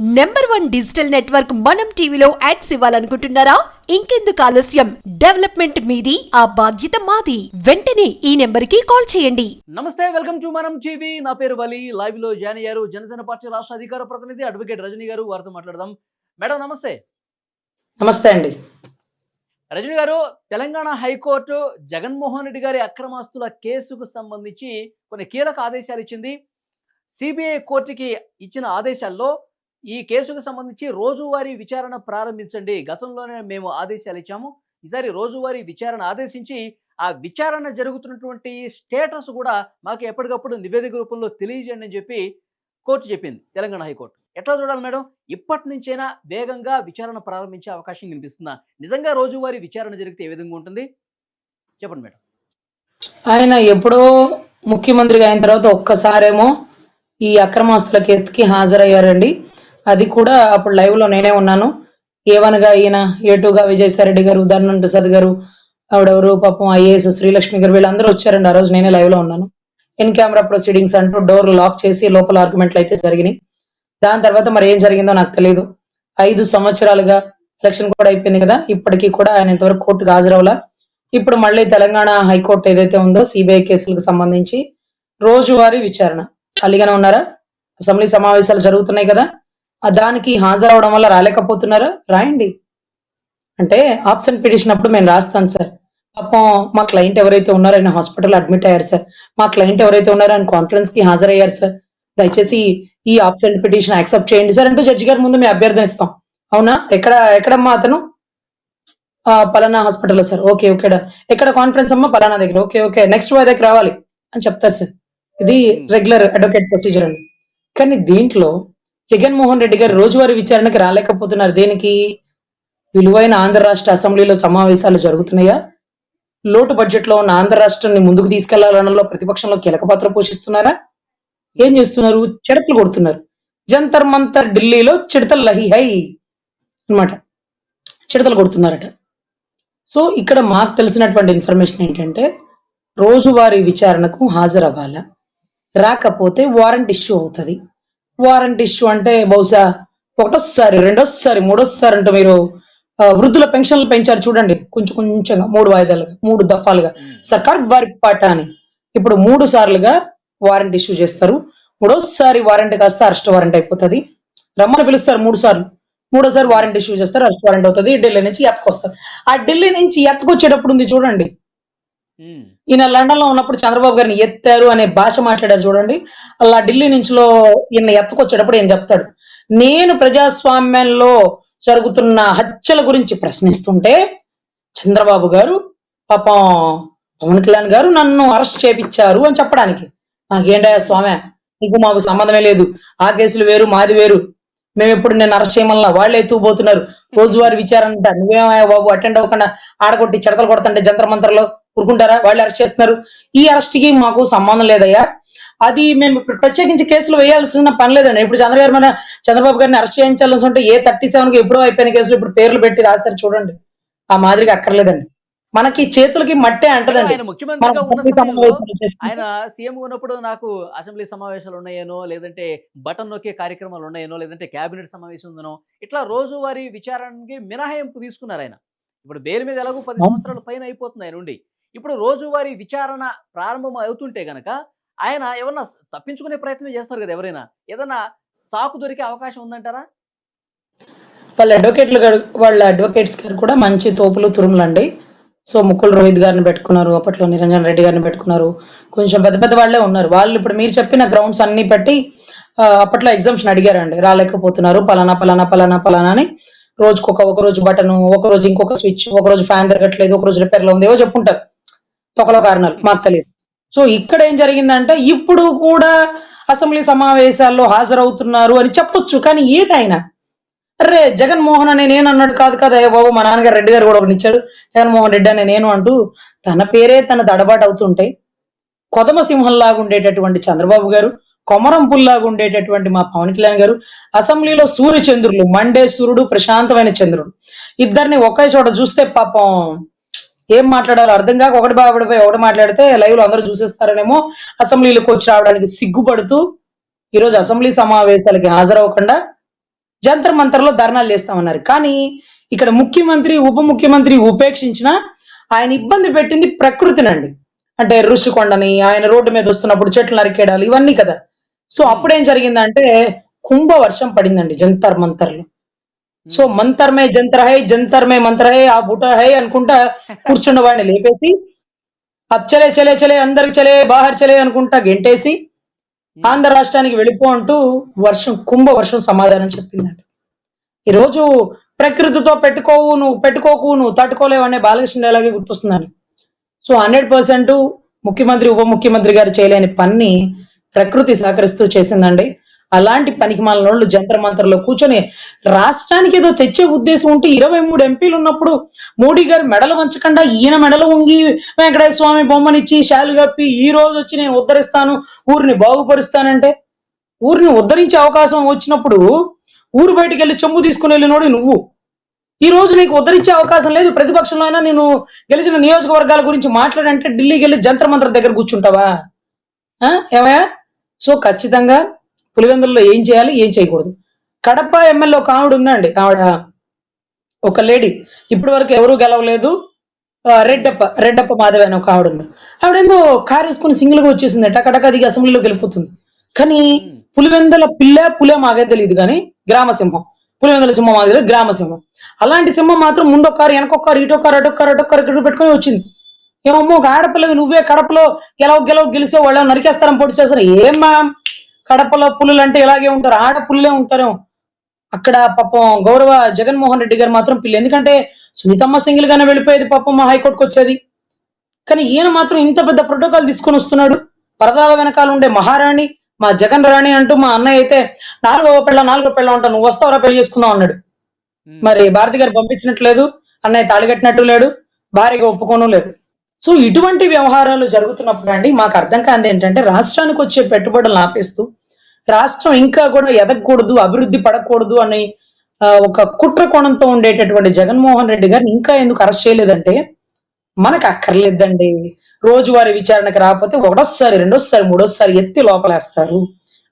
Number one digital network మనం టీవీలో ads ఇవ్వాలనుకుంటున్నారా? ఇంకెందుకు ఆలస్యం? డెవలప్మెంట్ మీది ఆ బాధ్యత మాది. వెంటనే ఈ నెంబర్కి కాల్ చేయండి. నమస్తే వెల్కమ్ టు మనం టీవీ నా పేరు వలి. లైవ్లో జాయిన్ అయ్యారు జనసేన పార్టీ రాష్ట్ర అధికార ప్రతినిధి అడ్వకేట్ రజనీ గారు. వారితో మాట్లాడదాం. మేడం నమస్తే. నమస్తే అండి. రజనీ గారు తెలంగాణ హైకోర్టు జగన్మోహన్ రెడ్డి గారి అక్రమాస్తుల కేసుకు సంబంధించి కొన్ని కీలక ఆదేశాలు ఇచ్చింది. సిబిఐ కోర్టుకి ఇచ్చిన ఆదేశాల్లో ఈ కేసుకు సంబంధించి రోజువారీ విచారణ ప్రారంభించండి. గతంలోనే మేము ఆదేశాలు ఇచ్చాము. ఈసారి రోజువారీ విచారణ ఆదేశించి ఆ విచారణ జరుగుతున్నటువంటి స్టేటస్ కూడా మాకు ఎప్పటికప్పుడు నివేదిక రూపంలో తెలియజేయండి అని చెప్పి కోర్టు చెప్పింది తెలంగాణ హైకోర్టు. ఎట్లా చూడాలి మేడం? ఇప్పటి నుంచైనా వేగంగా విచారణ ప్రారంభించే అవకాశం కనిపిస్తుందా? నిజంగా రోజువారీ విచారణ జరిగితే ఏ విధంగా ఉంటుంది? చెప్పండి మేడం. ఆయన ఎప్పుడో ముఖ్యమంత్రిగా అయిన తర్వాత ఒక్కసారేమో ఈ అక్రమాస్తుల కేసుకి హాజరయ్యారండి. అది కూడా అప్పుడు లైవ్లో నేనే ఉన్నాను. ఏవనగా ఈయన ఏటుగా విజయసాయిరెడ్డి గారు ధర్మన్ ప్రసాద్ గారు ఆవిడెవరు? పాపం ఐఏఎస్ శ్రీలక్ష్మి గారు వీళ్ళందరూ వచ్చారండి ఆ రోజు. నేనే లైవ్లో ఉన్నాను. ఇన్ కెమెరా ప్రొసీడింగ్స్ అంటూ డోర్ లాక్ చేసి లోపల ఆర్గ్యుమెంట్లు అయితే జరిగినాయి. దాని తర్వాత మరి ఏం జరిగిందో నాకు తెలియదు ఐదు సంవత్సరాలుగా ఎలక్షన్ కూడా అయిపోయింది కదా ఇప్పటికీ కూడా ఆయన ఇంతవరకు కోర్టుకు హాజరవలా ఇప్పుడు మళ్ళీ తెలంగాణ హైకోర్టు ఏదైతే ఉందో సిబిఐ కేసులకు సంబంధించి రోజువారీ విచారణ. ఖాళీగానే ఉన్నారా? అసెంబ్లీ సమావేశాలు జరుగుతున్నాయి కదా. దానికి హాజరవడం వల్ల రాలేకపోతున్నారా? రాయండి. అంటే ఆప్షన్ పిటిషన్ అప్పుడు మేము రాస్తాను సార్. పాపం మా క్లయింట్ ఎవరైతే ఉన్నారో ఆయన హాస్పిటల్ అడ్మిట్ అయ్యారు సార్. మా క్లయింట్ ఎవరైతే ఉన్నారో ఆయన కాన్ఫరెన్స్కి హాజరయ్యారు సార్. దయచేసి ఈ ఆప్షన్ పిటిషన్ యాక్సెప్ట్ చేయండి సార్. అంటూ జడ్జి గారి ముందు మేము అభ్యర్థన ఇస్తాం అవునా? ఎక్కడ ఎక్కడమ్మా అతను? పలానా హాస్పిటల్లో సార్. Okay okay. ఎక్కడ కాన్ఫరెన్స్ అమ్మా? పలానా దగ్గర. Okay okay. నెక్స్ట్ దగ్గర రావాలి అని చెప్తారు సార్. ఇది రెగ్యులర్ అడ్వకేట్ ప్రొసీజర్ అండి. కానీ దీంట్లో జగన్మోహన్ రెడ్డి గారు రోజువారీ విచారణకి రాలేకపోతున్నారు. దేనికి? విలువైన ఆంధ్ర రాష్ట్ర అసెంబ్లీలో సమావేశాలు జరుగుతున్నాయా? లోటు బడ్జెట్లో ఉన్న ఆంధ్ర రాష్ట్రాన్ని ముందుకు తీసుకెళ్ళాలనలో ప్రతిపక్షంలో కీలక పాత్ర పోషిస్తున్నారా? ఏం చేస్తున్నారు? చిడతలు కొడుతున్నారు. జంతర్ మంతర్ ఢిల్లీలో చిడతలు లహి హై అన్నమాట. చిడతలు కొడుతున్నారట. సో ఇక్కడ మాకు తెలిసినటువంటి ఇన్ఫర్మేషన్ ఏంటంటే రోజువారీ విచారణకు హాజరవ్వాలా? రాకపోతే వారెంట్ ఇష్యూ అవుతుంది. వారెంట్ ఇష్యూ అంటే బహుశా ఒకటోసారి రెండోసారి మూడోసారి అంటే మీరు వృద్ధుల పెన్షన్లు పెంచారు చూడండి. కొంచెం కొంచెంగా మూడు వాయిదాలుగా మూడు దఫాలుగా. సర్కార్ వారి పాట అని ఇప్పుడు మూడు సార్లుగా వారెంట్ ఇష్యూ చేస్తారు. మూడోసారి వారెంట్ కాస్త అరెస్ట్ వారెంట్ అయిపోతుంది. రమ్మని పిలుస్తారు మూడు సార్లు. మూడోసారి వారెంట్ ఇష్యూ చేస్తారు అరెస్ట్ వారెంట్ అవుతుంది. ఢిల్లీ నుంచి ఎత్తుకొస్తారు ఆ ఢిల్లీ నుంచి ఎత్తుకొచ్చేటప్పుడు ఉంది చూడండి. ఈయన లండన్లో ఉన్నప్పుడు చంద్రబాబు గారిని ఎత్తారు అనే భాష మాట్లాడారు చూడండి. అలా ఢిల్లీ నుంచిలో ఈయన ఎత్తుకొచ్చేటప్పుడు ఏం చెప్తాడు. నేను ప్రజాస్వామ్యంలో జరుగుతున్న హత్యల గురించి ప్రశ్నిస్తుంటే చంద్రబాబు గారు పాపం పవన్ కళ్యాణ్ గారు నన్ను అరెస్ట్ చేపించారు అని చెప్పడానికి. నాకేంటయ్యా స్వామి? నీకు మాకు సంబంధమే లేదు. ఆ కేసులు వేరు మాది వేరు. మేము ఎప్పుడు నేను అరెస్ట్ చేయమల్లా వాళ్ళే ఎత్తుకుపోతున్నారు. రోజువారి విచారణ అంట నువ్వేమయ్యా బాబు? అటెండ్ అవ్వకుండా ఆడగొట్టి చెడతలు కొడుతుంటే జంతర మంత్రలో ఊరుకుంటారా? వాళ్ళు అరెస్ట్ చేస్తున్నారు. ఈ అరెస్ట్కి మాకు సంబంధం లేదయ్యా. అది మేము ఇప్పుడు ప్రత్యేకించి కేసులు వేయాల్సిన పని లేదండి. ఇప్పుడు చంద్రబాబు మన చంద్రబాబు గారిని అరెస్ట్ చేయించాల్సి ఉంటే ఏ థర్టీ సెవెన్కి ఎప్పుడో అయిపోయిన కేసులు ఇప్పుడు పేర్లు పెట్టి రాశారు చూడండి. ఆ మాదిరిగా అక్కర్లేదండి. మనకి చేతులకి మట్టే అంటదండి. ఆయన సీఎం ఉన్నప్పుడు నాకు అసెంబ్లీ సమావేశాలు ఉన్నాయేనో లేదంటే బటన్ నొక్కే కార్యక్రమాలు ఉన్నాయేనో లేదంటే కేబినెట్ సమావేశం ఉందనో ఇట్లా రోజువారీ విచారణకి మినహాయింపు తీసుకున్నారు ఆయన. ఇప్పుడు బెయిల్ మీద ఎలాగో పది. సంవత్సరాల పైన అయిపోతుంది ఆయన ఉండి ఇప్పుడు రోజువారీ విచారణ ప్రారంభం అవుతుంటే గనక ఆయన ఏమన్నా తప్పించుకునే ప్రయత్నం చేస్తారు కదా ఎవరైనా? ఏదన్నా సాకు దొరికే అవకాశం ఉందంటారా? వాళ్ళ అడ్వకేట్లు గారు వాళ్ళ అడ్వకేట్స్ గారు కూడా మంచి తోపులు తురుములండి. సో ముక్కులు రోహిత్ గారిని పెట్టుకున్నారు అప్పట్లో నిరంజన్ రెడ్డి గారిని పెట్టుకున్నారు. కొంచెం పెద్ద పెద్ద వాళ్ళే ఉన్నారు. వాళ్ళు ఇప్పుడు మీరు చెప్పిన గ్రౌండ్స్ అన్ని పెట్టి అప్పట్లో ఎగ్జామ్షన్ అడిగారండి. రాలేకపోతున్నారు. పలానా పలానా పలానా పలానా అని రోజుకు ఒక ఒక రోజు బటన్ ఒక రోజు ఇంకొక స్విచ్ ఒక రోజు ఫ్యాన్ తిరగట్లేదు ఒక రోజు రిపేర్లో ఉంది ఏవో చెప్పుంటారు. తొకలో కారణాలు మాకు తెలియదు. సో ఇక్కడ ఏం జరిగిందంటే ఇప్పుడు కూడా అసెంబ్లీ సమావేశాల్లో హాజరవుతున్నారు అని చెప్పొచ్చు కానీ ఏదైనా అరే జగన్మోహన్ అనే నేను అన్నాడు కాదు కదా? బాబు మా నాన్నగారు రెడ్డి గారు కూడా ఒకటి ఇచ్చాడు. జగన్మోహన్ రెడ్డి అని నేను అంటూ తన పేరే తన దడబాటు అవుతుంటాయి కొదమ సింహంలాగా ఉండేటటువంటి చంద్రబాబు గారు కొమరం పుల్లాగా ఉండేటటువంటి మా పవన్ కళ్యాణ్ గారు అసెంబ్లీలో సూర్య చంద్రులు మండే సూర్యుడు ప్రశాంతమైన చంద్రుడు. ఇద్దరిని ఒకే చోట చూస్తే పాపం ఏం మాట్లాడాలో అర్థం కాక ఒకటి బాబడిపోయి ఒకటి మాట్లాడితే లైవ్లో అందరూ చూసేస్తారనేమో అసెంబ్లీలోకి వచ్చి రావడానికి సిగ్గుపడుతూ ఈరోజు అసెంబ్లీ సమావేశాలకి హాజరవ్వకుండా జంతర్ మంతర్లో ధర్నాలు చేస్తామన్నారు కానీ ఇక్కడ ముఖ్యమంత్రి ఉప ముఖ్యమంత్రి ఉపేక్షించిన ఆయన ఇబ్బంది పెట్టింది ప్రకృతినండి అంటే ఋషికొండని ఆయన రోడ్డు మీద వస్తున్నప్పుడు చెట్లు నరికేయడాలు ఇవన్నీ కదా. సో అప్పుడేం జరిగిందంటే కుంభ వర్షం పడిందండి జంతర్ మంతర్లు. సో మంతర్ మే జంతర్ హై జంతర్ మే మంతర్ హై ఆ బుట హై అనుకుంటా కూర్చున్న వాడిని లేపేసి అబ్ చలే చలే చలే అందరికి చలే బాహర్ చలే అనుకుంటా గెంటేసి ఆంధ్ర రాష్ట్రానికి వెళ్ళిపో అంటూ వర్షం కుంభ వర్షం సమాధానం చెప్పిందండి ఈరోజు ప్రకృతితో పెట్టుకోవు నువ్వు పెట్టుకోకు నువ్వు తట్టుకోలేవు అనే బాలకృష్ణ డైలాగే గుర్తొస్తున్నాను సో హండ్రెడ్ పర్సెంట్ ముఖ్యమంత్రి ఉప ముఖ్యమంత్రి గారు చేయలేని పని ప్రకృతి సహకరిస్తూ చేసిందండి. అలాంటి పనికి మాలినోళ్ళు జంతర్ మంతర్లో కూర్చొని రాష్ట్రానికి ఏదో తెచ్చే ఉద్దేశం ఉంటే ఇరవై మూడు ఎంపీలు ఉన్నప్పుడు మోడీ గారు మెడలు వంచకుండా ఈయన మెడలు వంగి వెంకటేశ్వర స్వామి బొమ్మనిచ్చి శాలు కప్పి ఈ రోజు వచ్చి నేను ఉద్ధరిస్తాను ఊరిని బాగుపరుస్తానంటే ఊరిని ఉద్ధరించే అవకాశం వచ్చినప్పుడు ఊరు బయటికి వెళ్ళి చెంబు తీసుకుని వెళ్ళినోడు నువ్వు. ఈ రోజు నీకు ఉద్ధరించే అవకాశం లేదు. ప్రతిపక్షంలో అయినా నేను గెలిచిన నియోజకవర్గాల గురించి మాట్లాడంటే ఢిల్లీకి వెళ్ళి జంతర్ మంత్ర దగ్గర కూర్చుంటావా? ఏమయ్యా? సో ఖచ్చితంగా పులివెందుల్లో ఏం చేయాలి ఏం చేయకూడదు. కడప ఎమ్మెల్యే ఒక ఆవిడ ఉందండి ఆవిడ ఒక లేడీ ఇప్పటి వరకు ఎవరూ గెలవలేదు. రెడ్డప్ప రెడ్డప్ప మాధవి అని ఒక ఆవిడ ఉంది. ఆవిడ ఏందో కారు వేసుకుని సింగిల్గా వచ్చేసింది టకటక దిగి అసెంబ్లీలో గెలిపోతుంది కానీ పులివెందల పిల్ల పులే మాకే తెలియదు కానీ గ్రామ సింహం పులివెందుల సింహం మాకే తెలియదు గ్రామ సింహం అలాంటి సింహం మాత్రం ముందొక్కారు వెనకొక్కారు ఇటొక్కారు అటొక్కారు అటొక్కారు ఇక్కడ పెట్టుకొని వచ్చింది. ఏమమ్మో ఒక ఆడపిల్లవి నువ్వే కడపలో గెలవ గెలవ గెలిసే వాళ్ళు నరికేస్తారని పోటీ చేస్తారు ఏం మ్యామ్? కడపలో పులులు అంటే ఇలాగే ఉంటారు. ఆడ పుల్లే ఉంటారు అక్కడ పాపం గౌరవ జగన్మోహన్ రెడ్డి గారు మాత్రం పిల్లి. ఎందుకంటే సునీతమ్మ సింగిల్ గానే వెళ్ళిపోయేది పాపం మా హైకోర్టుకు వచ్చేది. కానీ ఈయన మాత్రం ఇంత పెద్ద ప్రోటోకాల్ తీసుకొని వస్తున్నాడు. పరదాల వెనకాల ఉండే మహారాణి మా జగన్ రాణి అంటూ మా అన్నయ్య అయితే నాలుగో పెళ్ళ నాలుగో పెళ్ళ ఉంటా నువ్వు వస్తావరా పెళ్ళి చేసుకుందాం అన్నాడు. మరి భారతి గారు పంపించినట్లేదు. అన్నయ్య తాళిగట్టినట్టు లేడు. భార్యగా ఒప్పుకోను లేదు. సో ఇటువంటి వ్యవహారాలు జరుగుతున్నప్పుడు అండి మాకు అర్థం కాంది ఏంటంటే రాష్ట్రానికి వచ్చే పెట్టుబడులను ఆపేస్తూ రాష్ట్రం ఇంకా కూడా ఎదగకూడదు అభివృద్ధి పడకూడదు అని ఒక కుట్ర కోణంతో ఉండేటటువంటి జగన్మోహన్ రెడ్డి గారిని ఇంకా ఎందుకు అరెస్ట్ చేయలేదంటే మనకు అక్కర్లేదండి. రోజువారీ విచారణకు రాకపోతే ఒకటోసారి రెండోసారి మూడోసారి ఎత్తి లోపలేస్తారు.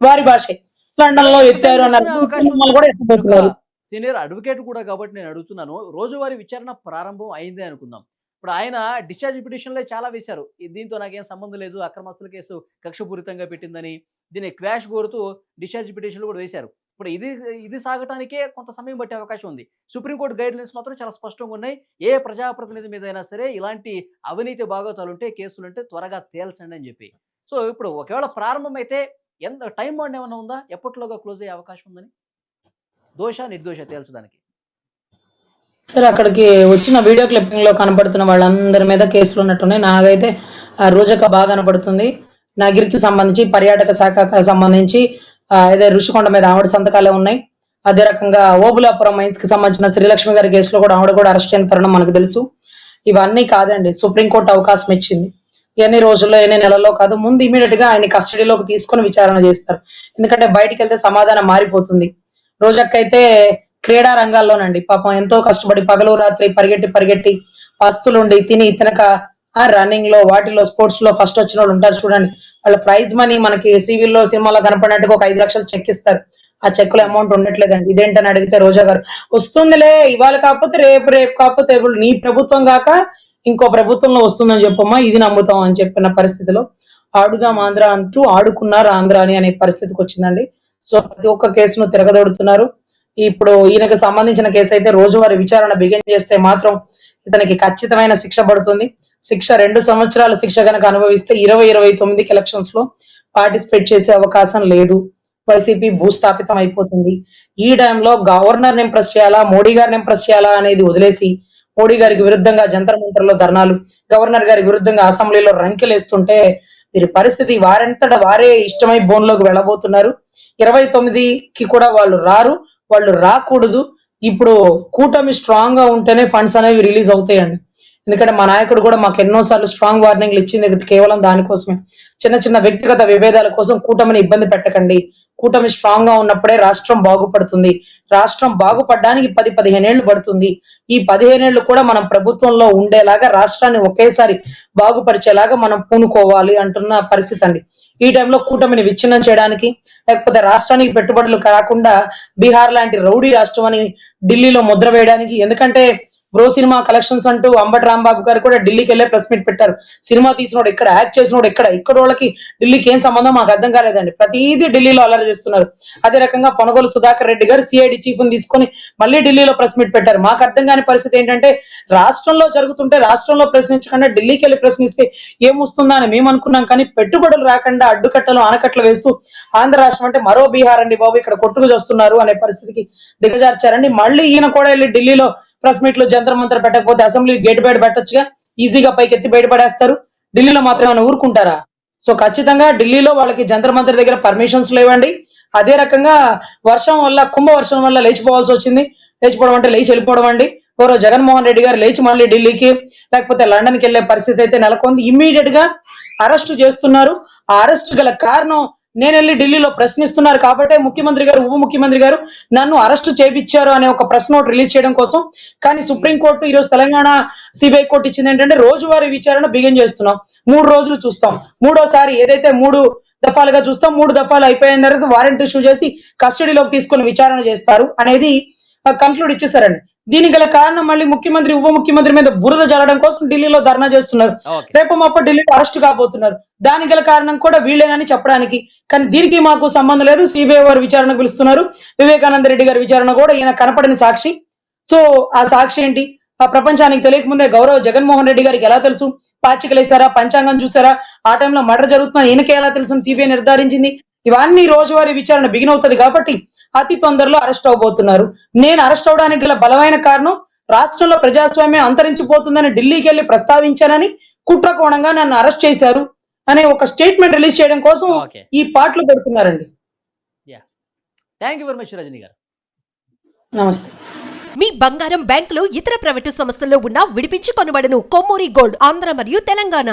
వారి భాషే. లండన్లో ఎత్తారు అన్నారు. సీనియర్ అడ్వకేట్ కూడా కాబట్టి నేను అడుగుతున్నాను. రోజువారీ విచారణ ప్రారంభం అయిందే అనుకుందాం. ఇప్పుడు ఆయన డిశ్చార్జ్ పిటిషన్లో చాలా వేశారు. దీంతో నాకేం సంబంధం లేదు. అక్రమస్తుల కేసు కక్షపూరితంగా పెట్టిందని దీన్ని క్వాష్ కోరుతూ డిశ్చార్జ్ పిటిషన్లు కూడా వేశారు. ఇప్పుడు ఇది ఇది సాగటానికే కొంత సమయం పట్టే అవకాశం ఉంది. సుప్రీంకోర్టు గైడ్ లైన్స్ మాత్రం చాలా స్పష్టంగా ఉన్నాయి. ఏ ప్రజాప్రతినిధి మీద అయినా సరే ఇలాంటి అవినీతి భాగోతాలుంటే కేసులుంటే త్వరగా తేల్చండి అని చెప్పి. సో ఇప్పుడు ఒకవేళ ప్రారంభమైతే ఎంత టైం బాండ్ ఏమైనా ఉందా? ఎప్పట్లోగా క్లోజ్ అయ్యే అవకాశం ఉందని? దోష నిర్దోష తేల్చడానికి. సరే అక్కడికి వచ్చిన వీడియో క్లిప్పింగ్లో కనపడుతున్న వాళ్ళందరి మీద కేసులు ఉన్నట్టున్నాయి. నాకైతే ఆ రోజక బాగా కనపడుతుంది. నగిరికి సంబంధించి పర్యాటక శాఖకు సంబంధించి ఆ, అదే ఋషికొండ మీద ఆవిడ సంతకాలే ఉన్నాయి. అదే రకంగా ఓబులాపురం మైన్స్కి సంబంధించిన శ్రీలక్ష్మి గారి కేసులో కూడా ఆవిడ కూడా అరెస్ట్ అయిన తరుణం మనకు తెలుసు. ఇవన్నీ కాదండి సుప్రీంకోర్టు అవకాశం ఇచ్చింది. ఎన్ని రోజుల్లో ఎన్ని నెలల్లో కాదు ముందు ఇమీడియట్గా ఆయన కస్టడీలోకి తీసుకొని విచారణ చేస్తారు. ఎందుకంటే బయటికి వెళ్తే సమాధానం మారిపోతుంది. రోజక్కైతే క్రీడా రంగాల్లోనండి పాపం ఎంతో కష్టపడి పగలు రాత్రి పరిగెట్టి పరిగెట్టి పస్తులుండి తిని తినక ఆ రన్నింగ్లో వాటిలో స్పోర్ట్స్లో ఫస్ట్ వచ్చిన వాళ్ళు ఉంటారు చూడండి. వాళ్ళ ప్రైజ్ మనీ మనకి సివిల్లో సినిమాలో కనపడినట్టుగా ఒక ఐదు లక్షలు చెక్ ఇస్తారు. ఆ చెక్ అమౌంట్ ఉండట్లేదండి. ఇదేంటని అడిగితే రోజా గారు వస్తుందిలే ఇవాళ కాకపోతే రేపు రేపు కాకపోతే నీ ప్రభుత్వం కాక ఇంకో ప్రభుత్వంలో వస్తుందని చెప్పమ్మా ఇది నమ్ముతాం అని చెప్పిన పరిస్థితిలో ఆడుదాం ఆంధ్ర అంటూ ఆడుకున్నారు ఆంధ్ర అని అనే పరిస్థితికి వచ్చిందండి. సో ప్రతి ఒక్క కేసును తిరగదొడుతున్నారు. ఇప్పుడు ఈయనకు సంబంధించిన కేసు అయితే రోజువారీ విచారణ బిగిన్ చేస్తే మాత్రం ఇతనికి ఖచ్చితమైన శిక్ష పడుతుంది. శిక్ష రెండు సంవత్సరాల శిక్ష కనుక అనుభవిస్తే ఇరవై ఇరవై తొమ్మిదికి ఎలక్షన్స్లో పార్టిసిపేట్ చేసే అవకాశం లేదు. వైసీపీ భూస్థాపితం అయిపోతుంది. ఈ టైంలో గవర్నర్ ఇంప్రెస్ చేయాలా మోడీ గారిని ఇంప్రెస్ చేయాలా అనేది వదిలేసి మోడీ గారికి విరుద్ధంగా జంతర్ మంతర్లో ధర్నాలు గవర్నర్ గారికి విరుద్ధంగా అసెంబ్లీలో రంకెలేస్తుంటే వీరి పరిస్థితి వారంతట వారే ఇష్టమై బోన్లోకి వెళ్ళబోతున్నారు. ఇరవై తొమ్మిదికి కూడా వాళ్ళు రారు వాళ్ళు రాకూడదు. ఇప్పుడు కూటమి స్ట్రాంగ్గా ఉంటేనే ఫండ్స్ అనేవి రిలీజ్ అవుతాయండి. ఎందుకంటే మా నాయకుడు కూడా మాకు ఎన్నో సార్లు స్ట్రాంగ్ వార్నింగ్లు ఇచ్చింది. కేవలం దానికోసమే చిన్న చిన్న వ్యక్తిగత విభేదాల కోసం కూటమిని ఇబ్బంది పెట్టకండి. కూటమి స్ట్రాంగ్గా ఉన్నప్పుడే రాష్ట్రం బాగుపడుతుంది. రాష్ట్రం బాగుపడడానికి పది పదిహేను పడుతుంది. ఈ పదిహేనేళ్ళు కూడా మనం ప్రభుత్వంలో ఉండేలాగా రాష్ట్రాన్ని ఒకేసారి బాగుపరిచేలాగా మనం పూనుకోవాలి అంటున్న పరిస్థితి అండి. ఈ టైంలో కూటమిని విచ్ఛిన్నం చేయడానికి లేకపోతే రాష్ట్రానికి పెట్టుబడులు కాకుండా బీహార్ లాంటి రౌడీ రాష్ట్రం అని ఢిల్లీలో ముద్ర వేయడానికి ఎందుకంటే బ్రో సినిమా కలెక్షన్స్ అంటూ అంబటి రాంబాబు గారు కూడా ఢిల్లీకి వెళ్ళే ప్రెస్ మీట్ పెట్టారు. సినిమా తీసినోడు ఇక్కడ యాక్ట్ చేసినోడు ఇక్కడ ఇక్కడ వాళ్ళకి ఢిల్లీకి ఏం సంబంధం మాకు అర్థం కాలేదండి. ప్రతిదీ ఢిల్లీలో అల్లరి చేస్తున్నారు. అదే రకంగా పొనగోలు సుధాకర్ రెడ్డి గారు సిఐడి చీఫ్ని తీసుకొని మళ్ళీ ఢిల్లీలో ప్రెస్ మీట్ పెట్టారు. మాకు అర్థం కాని పరిస్థితి ఏంటంటే రాష్ట్రంలో జరుగుతుంటే రాష్ట్రంలో ప్రశ్నించకుండా ఢిల్లీకి వెళ్ళి ప్రశ్నిస్తే ఏమొస్తుందా అని మేము అనుకున్నాం కానీ పెట్టుబడులు రాకుండా అడ్డుకట్టలు ఆనకట్టలు వేస్తూ ఆంధ్ర రాష్ట్రం అంటే మరో బీహార్ అండి బాబు ఇక్కడ కొట్టుకు చేస్తున్నారు అనే పరిస్థితికి దిగజార్చారండి. మళ్ళీ ఈయన కూడా వెళ్ళి ఢిల్లీలో ప్రెస్ మీట్లో జంతర్ మంతర్ పెట్టకపోతే అసెంబ్లీ గేట్ బయట పెట్టొచ్చుగా. ఈజీగా పైకి ఎత్తి బయటపడేస్తారు. ఢిల్లీలో మాత్రం ఏమైనా ఊరుకుంటారా? సో ఖచ్చితంగా ఢిల్లీలో వాళ్ళకి జంతర్ మంతర్ దగ్గర పర్మిషన్స్ లేవండి. అదే రకంగా వర్షం వల్ల కుంభ వర్షం వల్ల లేచిపోవాల్సి వచ్చింది. లేచిపోవడం అంటే లేచి వెళ్ళిపోవడం అండి. ఓరో జగన్మోహన్ రెడ్డి గారు లేచి మళ్ళీ ఢిల్లీకి లేకపోతే లండన్కి వెళ్ళే పరిస్థితి అయితే నెలకొంది. ఇమ్మీడియట్గా అరెస్ట్ చేస్తున్నారు. ఆ అరెస్ట్ గల కారణం నేను వెళ్ళి ఢిల్లీలో ప్రశ్నిస్తున్నారు కాబట్టే ముఖ్యమంత్రి గారు ఉప ముఖ్యమంత్రి గారు నన్ను అరెస్ట్ చేపించారు అనే ఒక ప్రెస్ నోట్ రిలీజ్ చేయడం కోసం. కానీ సుప్రీంకోర్టు ఈరోజు తెలంగాణ సిబిఐ కోర్టు ఇచ్చింది ఏంటంటే రోజువారీ విచారణ బిగిన్ చేస్తున్నాం. మూడు రోజులు చూస్తాం. మూడోసారి ఏదైతే మూడు దఫాలుగా చూస్తాం మూడు దఫాలు అయిపోయిన తర్వాత వారెంట్ ఇష్యూ చేసి కస్టడీలోకి తీసుకుని విచారణ చేస్తారు అనేది కంక్లూడ్ ఇచ్చేసారండి దీనికి గల కారణం మళ్ళీ ముఖ్యమంత్రి ఉప ముఖ్యమంత్రి మీద బురద జల్లడం కోసం ఢిల్లీలో ధర్నా చేస్తున్నారు. రేపు మాప ఢిల్లీలో అరెస్ట్ కాబోతున్నారు. దానికి గల కారణం కూడా వీళ్ళేనని చెప్పడానికి. కానీ దీనికి మాకు సంబంధం లేదు. సిబిఐ వారు విచారణ పిలుస్తున్నారు. వివేకానంద రెడ్డి గారి విచారణ కూడా ఈయన కనపడని సాక్షి. సో ఆ సాక్షి ఏంటి? ఆ ప్రపంచానికి తెలియకముందే గౌరవ జగన్మోహన్ రెడ్డి గారికి ఎలా తెలుసు? పాచికలేసారా పంచాంగం చూసారా ఆ టైంలో మర్డర్ జరుగుతున్నా ఈయనకే ఎలా తెలుసు? సిబిఐ నిర్ధారించింది. ఇవన్నీ రోజువారీ విచారణ బిగిన్ అవుతుంది కాబట్టి అతి తొందరలో అరెస్ట్ అవబోతున్నారు. నేను అరెస్ట్ అవడానికి గల బలమైన కారణం రాష్ట్రంలో ప్రజాస్వామ్యం అంతరించిపోతుందని ఢిల్లీకి వెళ్ళి ప్రస్తావించానని కుట్ర కోణంగా నన్ను అరెస్ట్ చేశారు అనే ఒక స్టేట్మెంట్ రిలీజ్ చేయడం కోసం ఈ పాటలు పెడుతున్నారండి. Thank you very much Rajani గారు. నమస్తే. మీ బంగారం బ్యాంకులో ఇతర ప్రైవేటు సంస్థల్లో ఉన్న విడిపించి కొనబడను కొమ్మూరి గోల్డ్ ఆంధ్ర మరియు తెలంగాణ.